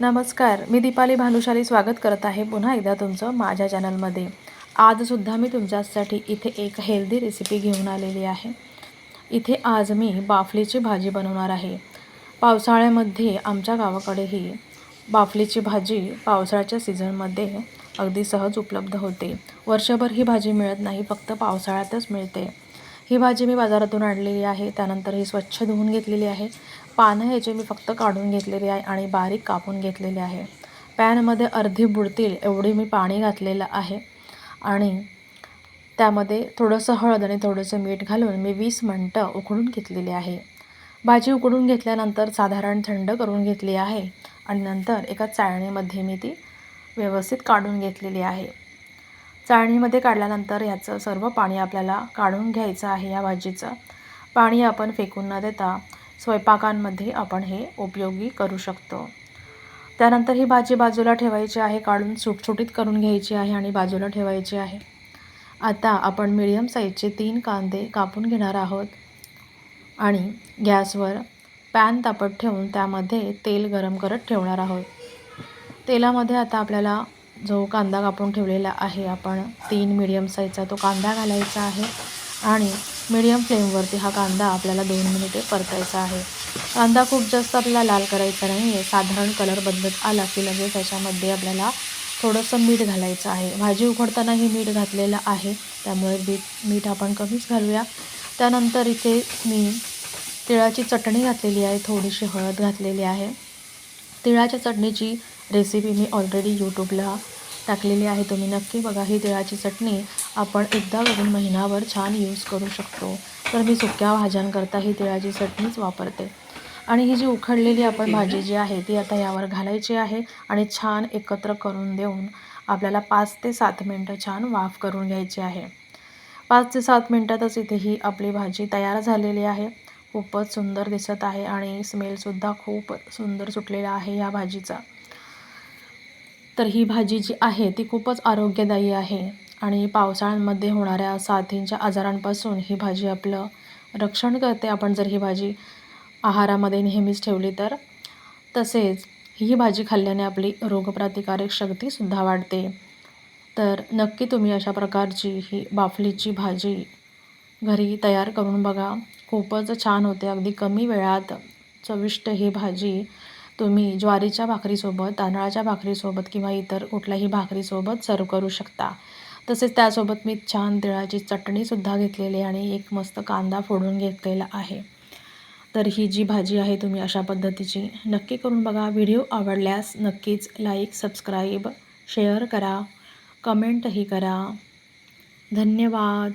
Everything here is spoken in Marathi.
नमस्कार मी दीपाली भानुशाली स्वागत करत आहे पुन्हा एकदा तुमचं माझ्या चॅनलमध्ये. आजसुद्धा मी तुमच्यासाठी इथे एक हेल्दी रेसिपी घेऊन आलेली आहे. इथे आज मी बाफलीची भाजी बनवणार आहे. पावसाळ्यामध्ये आमच्या गावाकडेही बाफलीची भाजी पावसाळ्याच्या सीझनमध्ये अगदी सहज उपलब्ध होते. वर्षभर ही भाजी मिळत नाही फक्त पावसाळ्यातच मिळते. ही भाजी मी बाजारातून आणलेली आहे त्यानंतर ही स्वच्छ धुवून घेतलेली आहे. पानं याचे मी फक्त काढून घेतलेली आहे आणि बारीक कापून घेतलेले आहे. पॅनमध्ये अर्धी बुडतील एवढी मी पाणी घातलेलं आहे. आणि त्यामध्ये थोडंसं हळद आणि थोडंसं मीठ घालून मी वीस मिनटं उकडून घेतलेली आहे. भाजी उकडून घेतल्यानंतर साधारण थंड करून घेतली आहे आणि नंतर एका चाळणीमध्ये मी ती व्यवस्थित काढून घेतलेली आहे. चाळणीमध्ये काढल्यानंतर ह्याचं सर्व पाणी आपल्याला काढून घ्यायचं आहे या भाजीचं. पाणी आपण फेकून न देता स्वयंपाकांमध्ये आपण हे उपयोगी करू शकतो. त्यानंतर ही भाजी बाजूला ठेवायची आहे काढून सुटसुटीत करून घ्यायची आहे आणि बाजूला ठेवायची आहे. आता आपण मिडियम साईजचे तीन कांदे कापून घेणार आहोत आणि गॅसवर पॅन तापत ठेवून त्यामध्ये तेल गरम करत ठेवणार आहोत. तेलामध्ये आता आपल्याला जो कांदा कापून ठेवलेला आहे आपण तीन मिडियम साईजचा तो कांदा घालायचा आहे. आणि मिडियम फ्लेमवरती हा कांदा आपल्याला दोन मिनिटे परतायचा आहे. कांदा खूप जास्त आपल्याला लाल करायचा नाही आहे साधारण कलर बदलत आला की लगेच त्याच्यामध्ये आपल्याला थोडंसं मीठ घालायचं आहे. भाजी उघडतानाही मीठ घातलेलं आहे त्यामुळे बीट मीठ आपण कमीच घालूया. त्यानंतर इथे मी तिळाची चटणी घातलेली आहे थोडीशी हळद घातलेली आहे. तिळाच्या चटणीची रेसिपी मी ऑलरेडी यूट्यूबला टाकलेली आहे. तुम्ही नक्की बघा ही तिळाची चटणी आपण एकदा बघून महिनाभर छान यूज करू शकतो. तर मी सुक्या भाज्यांकरता ही तिळाची चटणीच वापरते. आणि ही जी उखडलेली आपण भाजी जी आहे ती आता यावर घालायची आहे आणि छान एकत्र करून देऊन आपल्याला पाच ते सात मिनटं छान वाफ करून घ्यायची आहे. पाच ते सात मिनटातच इथे ही आपली भाजी तयार झालेली आहे. खूपच सुंदर दिसत आहे आणि स्मेलसुद्धा खूप सुंदर सुटलेला आहे या भाजीचा. तर ही भाजी जी आहे ती खूपच आरोग्यदायी आहे. आणि पावसाळ्यांमध्ये होणाऱ्या साथींच्या आजारांपासून ही भाजी आपलं रक्षण करते. आपण जर ही भाजी आहारामध्ये नेहमीच ठेवली तर तसेच ही भाजी खाल्ल्याने आपली रोगप्रतिकारक शक्तीसुद्धा वाढते. तर नक्की तुम्ही अशा प्रकारची ही बाफलीची भाजी घरी तयार करून बघा. खूपच छान होते. अगदी कमी वेळात चविष्ट ही भाजी तुम्ही ज्वारीच्या भाकरीसोबत तांदळाच्या भाकरीसोबत किंवा इतर कुठल्याही भाकरीसोबत सर्व करू शकता. तसेच त्यासोबत मी छान तिळाची चटणीसुद्धा घेतलेली आणि एक मस्त कांदा फोडून घेतलेला आहे. तर ही जी भाजी आहे तुम्ही अशा पद्धतीची नक्की करून बघा. व्हिडिओ आवडल्यास नक्कीच लाईक सबस्क्राईब शेअर करा. कमेंटही करा. धन्यवाद.